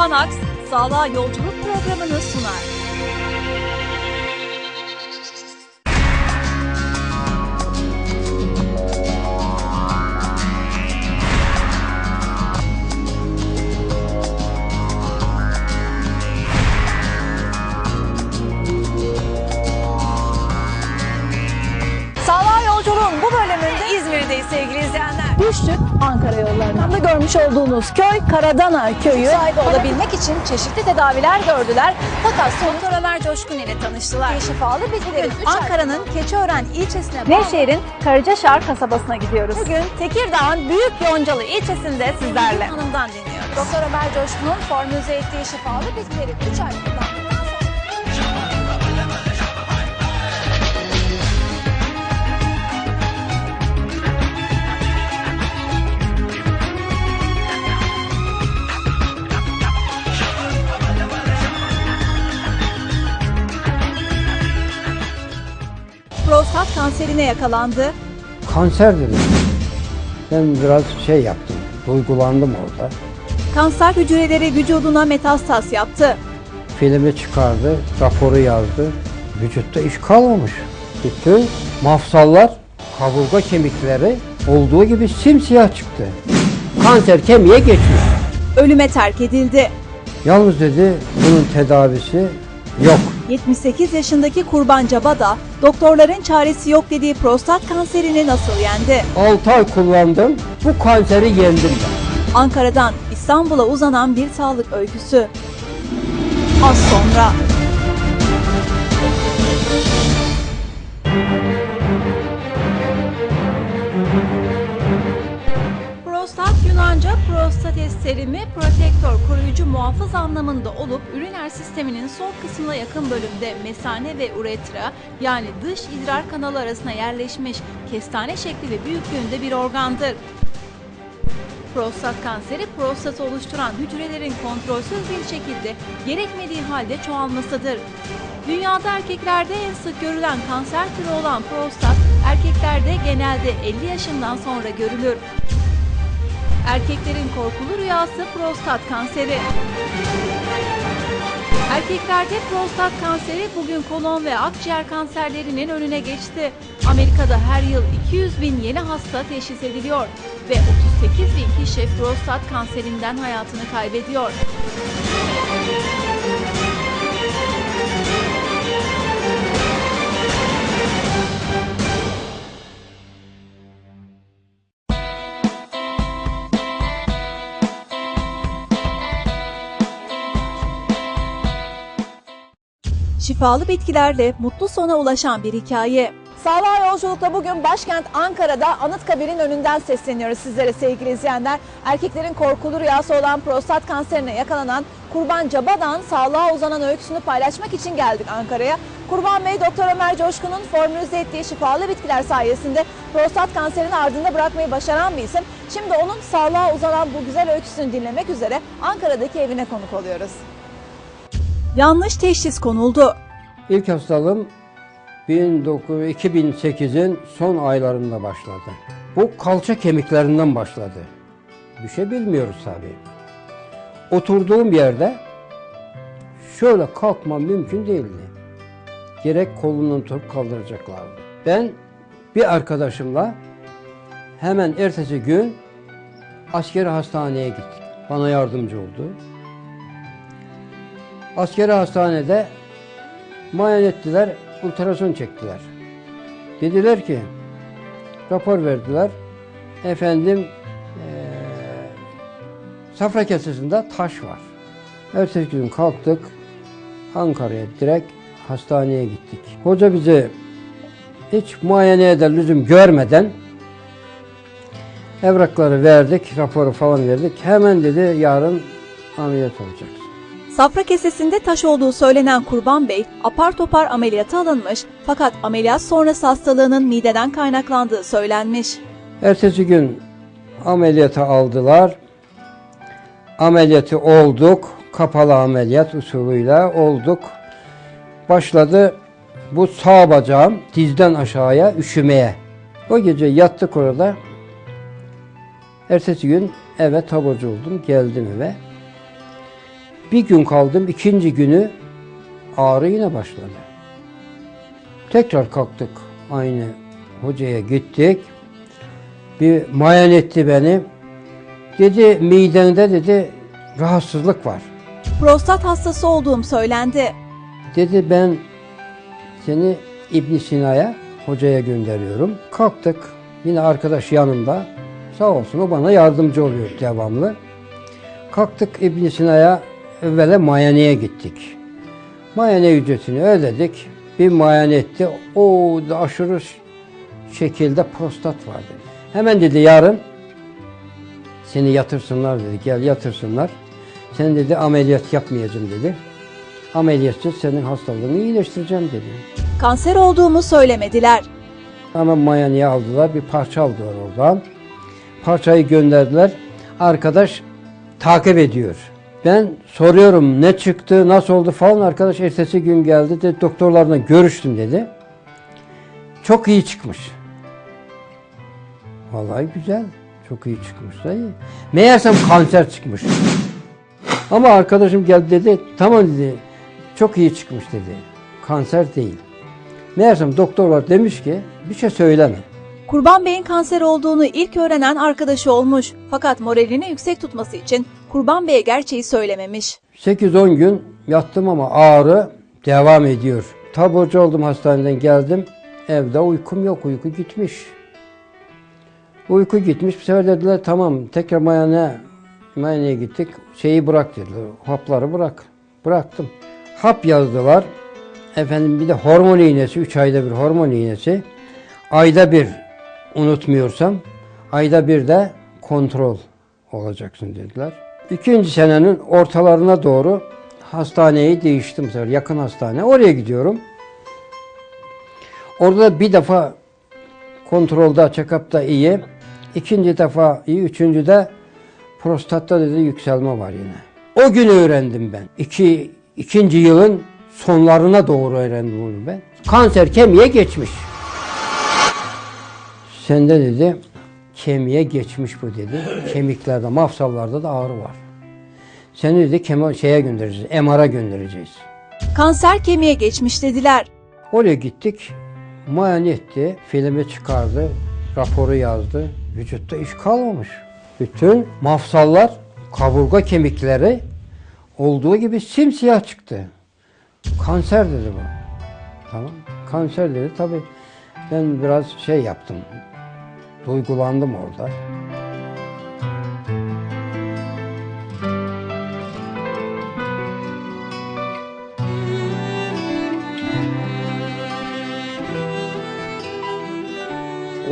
Panax, Sağlığa Yolculuk programını sunar. Düştük Ankara yollarına. görmüş olduğunuz köy Karadana köyü. Sahibi olabilmek için çeşitli tedaviler gördüler. Fakat Doktor Ömer Coşkun ile tanıştılar. Şifalı bitkilerin Ankara'nın Keçiören ilçesine Nevşehir'in Karacaşar kasabasına gidiyoruz. Bugün Tekirdağ'ın Büyük Yoncalı ilçesinde sizlerle. Hanım'dan dinliyoruz. Doktor Ömer Coşkun'un formüle ettiği şifalı bitkileri 3 ay kanserine yakalandı. Kanser dedim. Ben biraz şey yaptım, duygulandım orada. Kanser hücreleri vücuduna metastaz yaptı. Filmi çıkardı, raporu yazdı. Vücutta iş kalmamış. Bütün mafsallar, kaburga kemikleri olduğu gibi simsiyah çıktı. Kanser kemiğe geçmiş. Ölüme terk edildi. Yalnız dedi bunun tedavisi yok. 78 yaşındaki Kurban Caba da doktorların çaresi yok dediği prostat kanserini nasıl yendi? 6 ay kullandım, bu kanseri yendim ben. Ankara'dan İstanbul'a uzanan bir sağlık öyküsü. Az sonra. Prostates terimi protektör koruyucu muhafız anlamında olup üriner sisteminin sol kısmına yakın bölümde mesane ve uretra yani dış idrar kanalı arasına yerleşmiş kestane şekli ve büyüklüğünde bir organdır. Prostat kanseri prostatı oluşturan hücrelerin kontrolsüz bir şekilde gerekmediği halde çoğalmasıdır. Dünyada erkeklerde en sık görülen kanser türü olan prostat, erkeklerde genelde 50 yaşından sonra görülür. Erkeklerin korkulu rüyası prostat kanseri. Erkeklerde prostat kanseri bugün kolon ve akciğer kanserlerinin önüne geçti. Amerika'da her yıl 200 bin yeni hasta teşhis ediliyor ve 38 bin kişi prostat kanserinden hayatını kaybediyor. Şifalı bitkilerle mutlu sona ulaşan bir hikaye. Sağlığa yolculukta bugün başkent Ankara'da Anıtkabir'in önünden sesleniyoruz sizlere sevgili izleyenler. Erkeklerin korkulu rüyası olan prostat kanserine yakalanan Kurban Caba'dan sağlığa uzanan öyküsünü paylaşmak için geldik Ankara'ya. Kurban Bey Doktor Ömer Coşkun'un formülize ettiği şifalı bitkiler sayesinde prostat kanserini ardında bırakmayı başaran bir isim. Şimdi onun sağlığa uzanan bu güzel öyküsünü dinlemek üzere Ankara'daki evine konuk oluyoruz. Yanlış teşhis konuldu. İlk hastalığım 1900 2008'in son aylarında başladı. Bu kalça kemiklerinden başladı. Bir şey bilmiyoruz tabii. Oturduğum yerde şöyle kalkmam mümkün değildi. Gerek kolundan tutup kaldıracaklardı. Ben bir arkadaşımla hemen ertesi gün askeri hastaneye gittik. Bana yardımcı oldu. Askeri hastanede muayene ettiler, ultrason çektiler. Dediler ki, rapor verdiler. Efendim, eee safra kesesinde taş var. Ertesi gün kalktık, Ankara'ya direkt hastaneye gittik. Hoca bizi hiç muayeneye de lüzum görmeden evrakları verdik, raporu falan verdik. Hemen dedi yarın ameliyat olacaksın. Safra kesesinde taş olduğu söylenen Kurban Bey apar topar ameliyata alınmış fakat ameliyat sonrası hastalığının mideden kaynaklandığı söylenmiş. Ertesi gün ameliyata aldılar. Ameliyatı olduk. Kapalı ameliyat usulüyle olduk. Başladı bu sağ bacağım dizden aşağıya üşümeye. O gece yattık orada. Ertesi gün eve taburcu oldum. Geldim eve. Bir gün kaldım, ikinci günü ağrı yine başladı. Tekrar kalktık, aynı hocaya gittik. Bir muayene etti beni. Dedi midende dedi rahatsızlık var. Prostat hastası olduğum söylendi. Dedi ben seni İbn Sina'ya hocaya gönderiyorum. Kalktık. Yine arkadaş yanımda. Sağ olsun o bana yardımcı oluyor devamlı. Kalktık İbn Sina'ya evvela muayeneye gittik. Muayene ücretini ödedik. Bir muayene etti. O da aşırı şekilde prostat var dedi. Hemen dedi yarın seni yatırsınlar dedi. Gel yatırsınlar. Sen dedi ameliyat yapmayacağım dedi. Ameliyatsız senin hastalığını iyileştireceğim dedi. Kanser olduğumu söylemediler. Hemen muayeneye aldılar. Bir parça aldılar oradan. Parçayı gönderdiler. Arkadaş takip ediyor. Ben soruyorum ne çıktı, nasıl oldu falan. Arkadaş ertesi gün geldi dedi doktorlarla görüştüm dedi. Çok iyi çıkmış. Vallahi güzel. Çok iyi çıkmış da iyi. Meğersem kanser çıkmış. Ama arkadaşım geldi dedi tamam dedi çok iyi çıkmış dedi. Kanser değil. Meğersem doktorlar demiş ki bir şey söyleme. Kurban Bey'in kanser olduğunu ilk öğrenen arkadaşı olmuş. Fakat moralini yüksek tutması için Kurban Bey'e gerçeği söylememiş. 8-10 gün yattım ama ağrı devam ediyor. Taburcu oldum hastaneden geldim. Evde uykum yok, uyku gitmiş. Uyku gitmiş. Bir sefer dediler tamam tekrar mayane, muayeneye gittik. Şeyi bırak dediler. Hapları bırak. Bıraktım. Hap yazdılar. Efendim bir de hormon iğnesi. 3 ayda bir hormon iğnesi. Ayda bir unutmuyorsam ayda bir de kontrol olacaksın dediler. İkinci senenin ortalarına doğru hastaneyi değiştim. sefer, Yakın hastane. Oraya gidiyorum. Orada da bir defa kontrolda, check-up'ta iyi. İkinci defa iyi. Üçüncü de prostatta dedi yükselme var yine. O gün öğrendim ben. İki, ikinci yılın sonlarına doğru öğrendim bunu ben. Kanser kemiğe geçmiş. Sende dedi kemiğe geçmiş bu dedi. Kemiklerde, mafsallarda da ağrı var. Seni dedi kemo şeye göndereceğiz, MR'a göndereceğiz. Kanser kemiğe geçmiş dediler. Oraya gittik, muayene etti, filmi çıkardı, raporu yazdı. Vücutta iş kalmamış. Bütün mafsallar, kaburga kemikleri olduğu gibi simsiyah çıktı. Kanser dedi bu. Tamam. Kanser dedi. Tabii ben biraz şey yaptım. Duygulandım orada.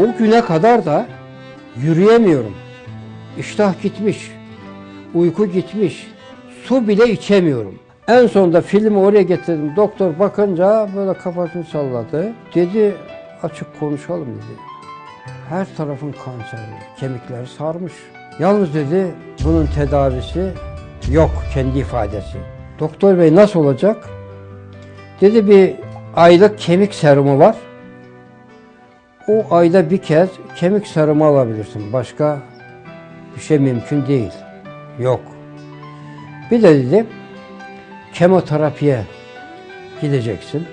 O güne kadar da yürüyemiyorum. İştah gitmiş. Uyku gitmiş. Su bile içemiyorum. En sonunda filmi oraya getirdim. Doktor bakınca böyle kafasını salladı. Dedi açık konuşalım dedi. Her tarafın kanseri, kemikleri sarmış. Yalnız dedi bunun tedavisi yok kendi ifadesi. Doktor bey nasıl olacak? Dedi bir aylık kemik serumu var. O ayda bir kez kemik sarımı alabilirsin. Başka bir şey mümkün değil. Yok. Bir de dedi kemoterapiye gideceksin.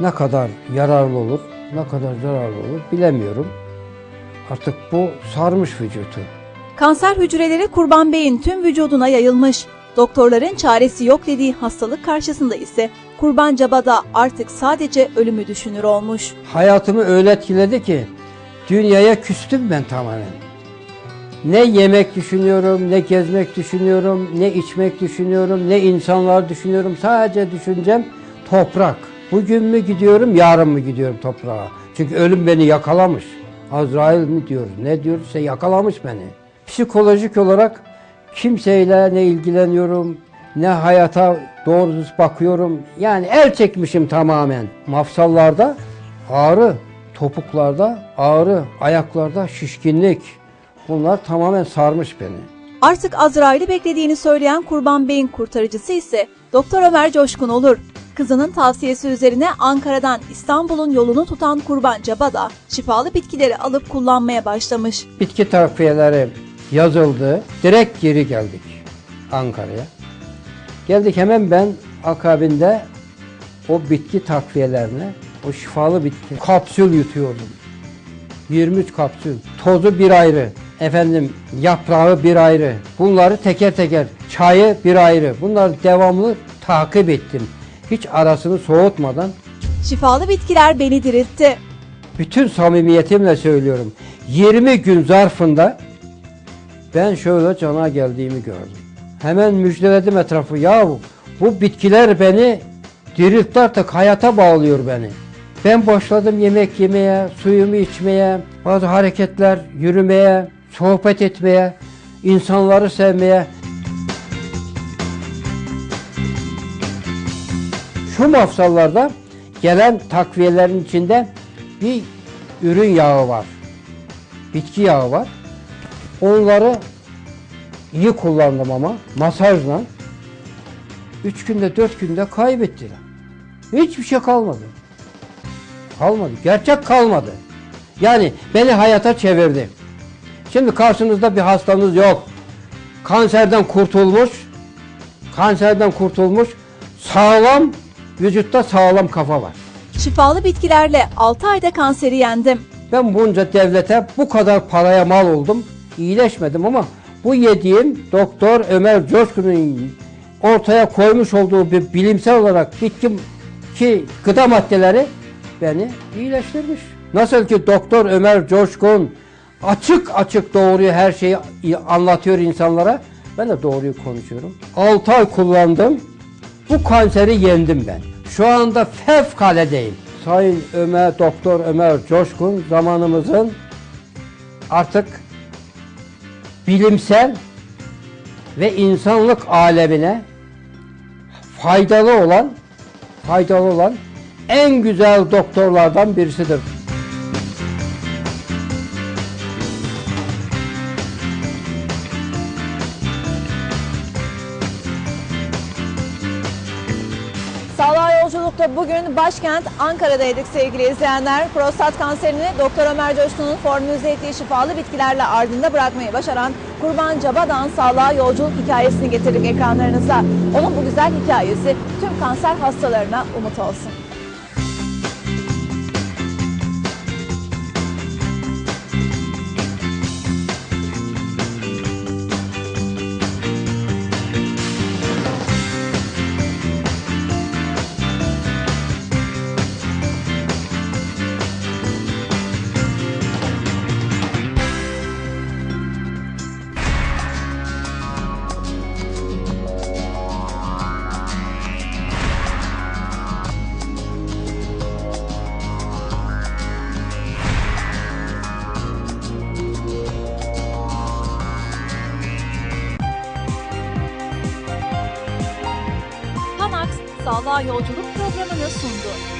Ne kadar yararlı olur, ne kadar zararlı olur bilemiyorum. Artık bu sarmış vücutu. Kanser hücreleri Kurban Bey'in tüm vücuduna yayılmış. Doktorların çaresi yok dediği hastalık karşısında ise Kurban Cabada artık sadece ölümü düşünür olmuş. Hayatımı öyle etkiledi ki dünyaya küstüm ben tamamen. Ne yemek düşünüyorum, ne gezmek düşünüyorum, ne içmek düşünüyorum, ne insanlar düşünüyorum. Sadece düşüncem toprak. Bugün mü gidiyorum, yarın mı gidiyorum toprağa? Çünkü ölüm beni yakalamış. Azrail mi diyoruz, ne? İşte yakalamış beni. Psikolojik olarak kimseyle ne ilgileniyorum, ne hayata doğru düz bakıyorum. Yani el çekmişim tamamen. Mafsallarda ağrı, topuklarda ağrı, ayaklarda şişkinlik. Bunlar tamamen sarmış beni. Artık Azrail'i beklediğini söyleyen Kurban Bey'in kurtarıcısı ise Doktor Ömer Coşkun olur. Kızının tavsiyesi üzerine Ankara'dan İstanbul'un yolunu tutan Kurban Cabada şifalı bitkileri alıp kullanmaya başlamış. Bitki takviyeleri yazıldı. Direkt geri geldik Ankara'ya. Geldik hemen ben akabinde o bitki takviyelerine, o şifalı bitki kapsül yutuyordum. 23 kapsül. Tozu bir ayrı. Efendim yaprağı bir ayrı. Bunları teker teker. Çayı bir ayrı. Bunları devamlı takip ettim. Hiç arasını soğutmadan Şifalı bitkiler beni diriltti. bütün samimiyetimle söylüyorum. 20 gün zarfında ben şöyle cana geldiğimi gördüm. Hemen müjdeledim etrafı. Ya bu, bu bitkiler beni diriltti artık hayata bağlıyor beni. Ben başladım yemek yemeye, suyumu içmeye, bazı hareketler, yürümeye, sohbet etmeye, insanları sevmeye. Şu mafsallarda gelen takviyelerin içinde bir ürün yağı var. Bitki yağı var. Onları iyi kullandım ama masajla. Üç günde dört günde kaybettiler. Hiçbir şey kalmadı. Kalmadı. Gerçek kalmadı. Yani beni hayata çevirdi. Şimdi karşınızda bir hastanız yok. Kanserden kurtulmuş. Kanserden kurtulmuş. Sağlam vücutta sağlam kafa var. Şifalı bitkilerle 6 ayda kanseri yendim. Ben bunca devlete bu kadar paraya mal oldum. iyileşmedim ama bu yediğim Doktor Ömer Coşkun'un ortaya koymuş olduğu bir bilimsel olarak bitki ki gıda maddeleri beni iyileştirmiş. Nasıl ki Doktor Ömer Coşkun açık açık doğruyu her şeyi anlatıyor insanlara. Ben de doğruyu konuşuyorum. 6 ay kullandım. Bu kanseri yendim ben. Şu anda fevkaladeyim. Sayın Ömer, Doktor Ömer Coşkun zamanımızın artık bilimsel ve insanlık alemine faydalı olan faydalı olan en güzel doktorlardan birisidir. Yolculukta bugün başkent Ankara'daydık sevgili izleyenler. Prostat kanserini Doktor Ömer Coşkun'un formülize ettiği şifalı bitkilerle ardında bırakmayı başaran Kurban Cabadağ'ın sağlığa yolculuk hikayesini getirdik ekranlarınıza. Onun bu güzel hikayesi tüm kanser hastalarına umut olsun. Yolculuk programını sundu.